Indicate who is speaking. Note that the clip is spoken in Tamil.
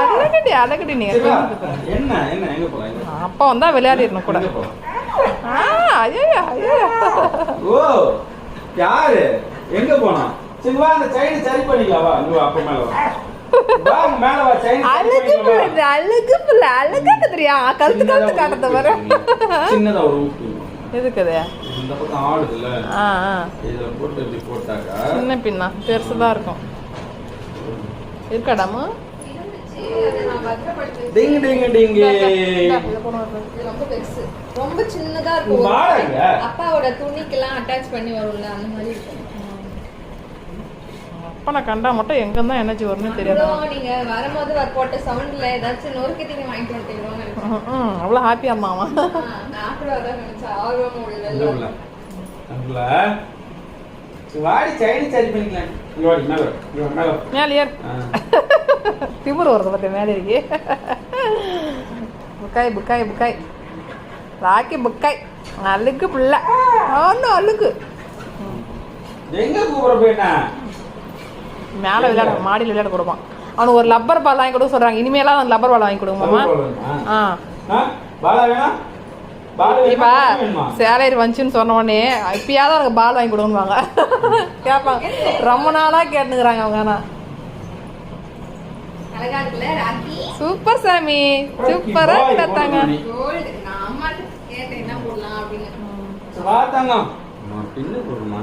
Speaker 1: அழகடி அழகடி நீ.
Speaker 2: எங்க?
Speaker 1: அப்பா வந்தா விளையாடிடணும் கூட. ஐயோ ஐயோ
Speaker 2: ஓ யாரு? எங்க போனா சரி வா அந்த செயின் சரி பண்ணிக்கலாம். வா வா அப்ப மேல வா.
Speaker 1: அழகு பிள்ளை இது, அழகு பிள்ளை அழகா தெரியா? கழுத்து கழுத்து வர
Speaker 2: சின்னதா ஒரு ஊக்கு
Speaker 1: எதுக்குது?
Speaker 2: இந்த பக்கம் ஆடுதுல்ல.
Speaker 1: ஆ ஆ.
Speaker 2: இதுல போட்டு இப்படி போட்டாக்கா?
Speaker 1: சின்ன பின்னா இருக்கும். இருக்காடாமா
Speaker 2: டிங் டிங் டிங்.
Speaker 3: ரொம்ப சின்னதா இருக்கும். அப்பாவோட துணிக்கெல்லாம் அட்டாச் பண்ணி வரும்ல அந்த மாதிரி இருக்கும்.
Speaker 1: அப்பனை கண்டா மட்டும் எங்க இருந்தா எனர்ஜி வரும்னு தெரியாது.
Speaker 3: நீங்க வரும்போது வர போட்ட சவுண்ட்ல ஏதாச்சும் நொறுக்கு தீனி வாங்கிட்டு வந்துட்டீங்களோன்னு நினைச்சேன்.
Speaker 1: ம், ம், அவ்வளோ ஹாப்பி அம்மாவா
Speaker 3: நான் கூட அதான் நினைச்சேன். ஆர்வம்
Speaker 2: உள்ள சரி, வாடி செயின் சரி பண்ணிக்கலாம். இங்க வாடி மேல மேல.
Speaker 1: மேலே
Speaker 2: ஆ.
Speaker 1: திமிரு வருது பார்த்து மேலே இருக்கு புக்காய் புக்காய் புக்காய் ராக்கி புக்காய் அழுக்கு பிள்ளை. ஒன்றும் அழுக்கு. மேலே விளையாட மாடியில் விளையாட கொடுப்பான் அவனுக்கு ஒரு லப்பர் பால் வாங்கி கொடுக்க சொல்றாங்க. இனிமேலாம் அந்த லப்பர் பால் வாங்கி கொடுங்கம்மா ஆ. இப்ப சேலரி வந்துச்சுன்னு சொன்ன உடனே இப்பயாவது எனக்கு பால் வாங்கி கொடுங்கவாங்க கேட்பாங்க ரொம்ப நாளா கேட்டுக்கிறாங்க அவங்க ஆனா. சூப்பர் சாமி. சூப்பரா.
Speaker 3: கோல்டு நான் அம்மாட்ட கேட்டேன் என்ன போடலாம் அப்படின்னு.
Speaker 2: வா தங்கம் பின்னு போடுமா